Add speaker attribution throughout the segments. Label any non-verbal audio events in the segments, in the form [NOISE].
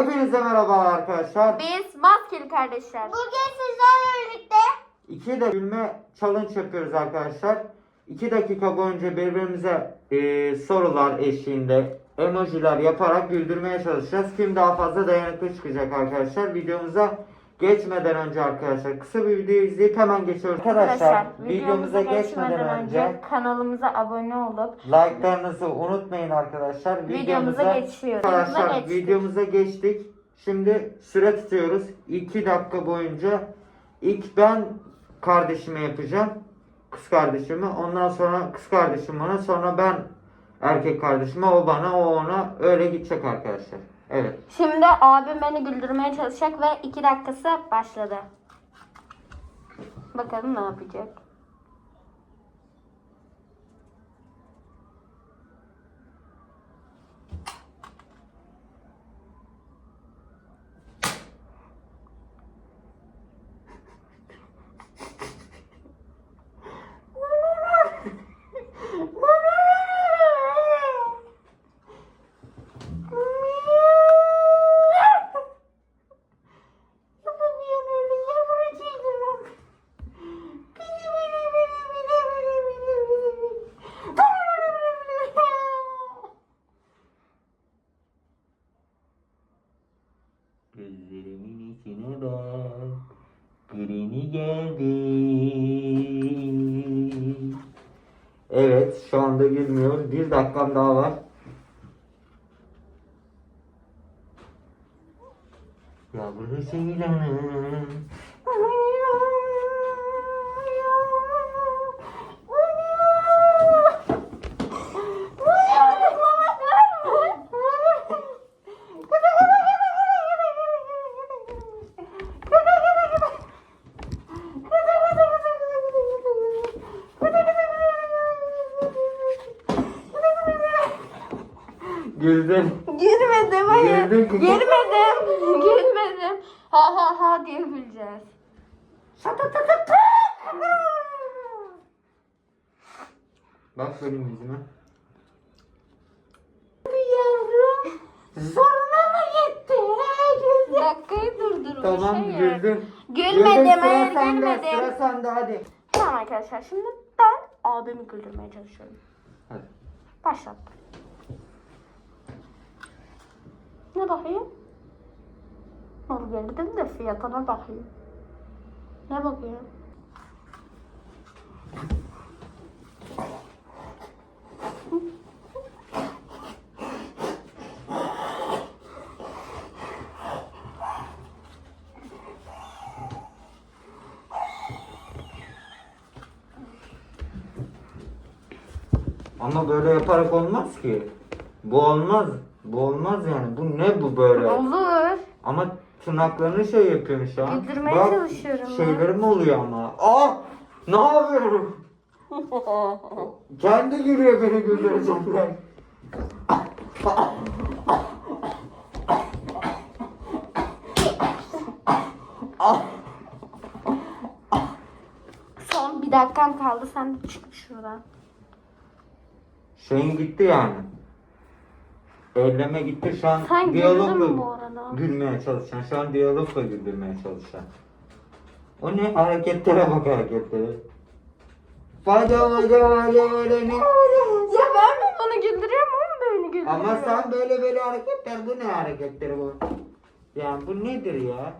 Speaker 1: Hepinize merhaba arkadaşlar.
Speaker 2: Biz maskeli kardeşler.
Speaker 3: Bugün sizlerle birlikte
Speaker 1: İki de gülme challenge yapıyoruz arkadaşlar. İki dakika boyunca birbirimize e, sorular eşliğinde emojiler yaparak güldürmeye çalışacağız. Kim daha fazla dayanıklı çıkacak arkadaşlar. Videomuza geçmeden önce arkadaşlar kısa bir video izleyip hemen geçiyoruz. Arkadaşlar, videomuza geçmeden önce
Speaker 2: kanalımıza abone olup
Speaker 1: like'larınızı unutmayın arkadaşlar.
Speaker 2: videomuza geçiyoruz.
Speaker 1: Arkadaşlar
Speaker 2: Videomuza geçtik.
Speaker 1: videomuza geçtik. Şimdi süre tutuyoruz. 2 dakika boyunca ilk ben kardeşime yapacağım. Kız kardeşimi. Ondan sonra kız kardeşim bana. Sonra ben erkek kardeşime. O bana o ona. Öyle gidecek arkadaşlar. Evet.
Speaker 2: Şimdi abim beni güldürmeye çalışacak ve iki dakikası başladı. Bakalım ne yapacak.
Speaker 1: Evet şu anda gülmüyor. Bir dakikam daha var. Yavru ceylanım. Güldün.
Speaker 2: Gülmedim hayır.
Speaker 1: Güldün kızım.
Speaker 2: Gülmedim. [LAUGHS] Gülmedim. Ha ha ha diye güleceğiz.
Speaker 1: Bak benim yüzüme.
Speaker 2: Yavrum. Soruna mı gitti? Dakikayı durdurun.
Speaker 1: Tamam
Speaker 2: şey yok.
Speaker 1: güldün.
Speaker 2: Gülmedim,
Speaker 1: Güldün, sıra
Speaker 2: hayır,
Speaker 1: sende,
Speaker 2: gülmedim.
Speaker 1: Sıra sende hadi.
Speaker 2: Tamam arkadaşlar şimdi ben abimi güldürmeye çalışıyorum.
Speaker 1: Hadi.
Speaker 2: Başlattım. Ne bakayım? Mal geldim de fiyatına bakayım. Ne bakayım?
Speaker 1: Ama böyle yaparak olmaz ki. Bu olmaz. Bu olmaz yani. Bu ne bu böyle?
Speaker 2: Olur.
Speaker 1: Ama tırnaklarını şey yapıyorsun şu an.
Speaker 2: Güldürmeye
Speaker 1: Bak,
Speaker 2: çalışıyorum.
Speaker 1: Şeylerim oluyor ama. Aa! Ne yapıyorum? Kendi gülüyor beni güldürecekler.
Speaker 2: Son bir dakikam kaldı. Sen de çık şuradan.
Speaker 1: Şeyin gitti yani. Elleme gitti şu an
Speaker 2: Sen güldün mü bu
Speaker 1: diyalogla
Speaker 2: arada?
Speaker 1: gülmeye çalışan. Şu an diyalogla güldürmeye çalışan. O ne? Hareketlere bak hareketlere. Vada vada vada vada ne?
Speaker 2: Ya ben mi bunu güldürüyorum ama beni güldürüyor.
Speaker 1: Ama sen böyle böyle hareketler bu ne hareketleri bu? Yani bu nedir ya?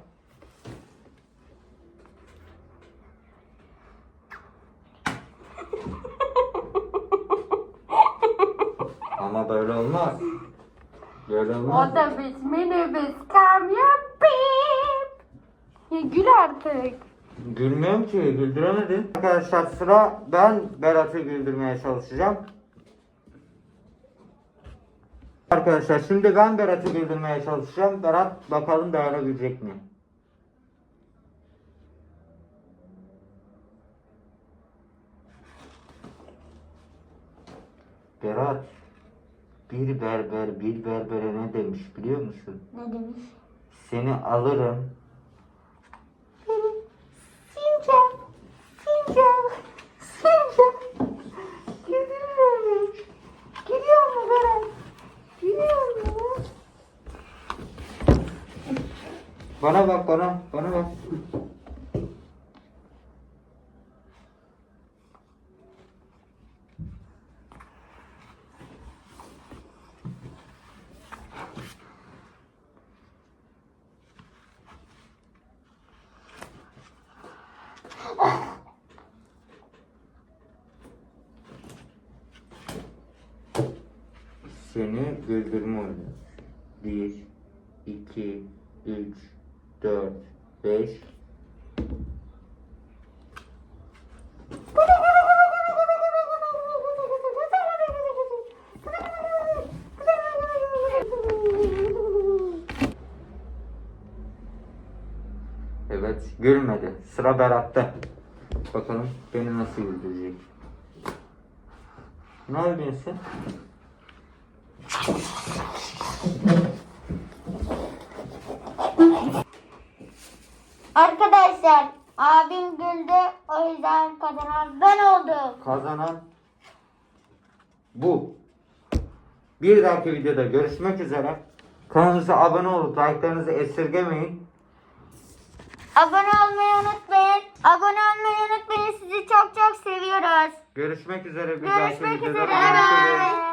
Speaker 1: [LAUGHS] Ama böyle olmaz.
Speaker 2: O da biz minibüs kamyon pip. Ya gül artık.
Speaker 1: Gülmüyorum ki, güldüremedin. Arkadaşlar sıra ben Berat'ı güldürmeye çalışacağım. Arkadaşlar şimdi ben Berat'ı güldürmeye çalışacağım. Berat bakalım dayanabilecek mi? Berat, bir berber bir berbere ne demiş biliyor musun?
Speaker 2: Ne demiş?
Speaker 1: Seni alırım,
Speaker 2: Sincap. Sincap. Sincap. Güldürüyorum. Gülüyor mu Berat? Gülüyor mu?
Speaker 1: Bana bak bana. Bana bak. Seni güldürme oyunu. 1, 2, 3, 4, 5. Evet, gülmedi. Sıra Berat'ta. Bakalım beni nasıl güldürecek. Ne yapıyorsun?
Speaker 3: Arkadaşlar abim güldü. O yüzden kazanan ben oldum.
Speaker 1: Kazanan bu. Bir dahaki videoda görüşmek üzere. Kanalımıza abone olup like'larınızı esirgemeyin.
Speaker 3: Abone olmayı unutmayın. Abone olmayı unutmayın. Sizi çok çok seviyoruz.
Speaker 1: Görüşmek üzere bir dahaki
Speaker 3: Görüşmek
Speaker 1: videoda.
Speaker 3: üzere.
Speaker 1: Görüşürüz.
Speaker 3: Bye.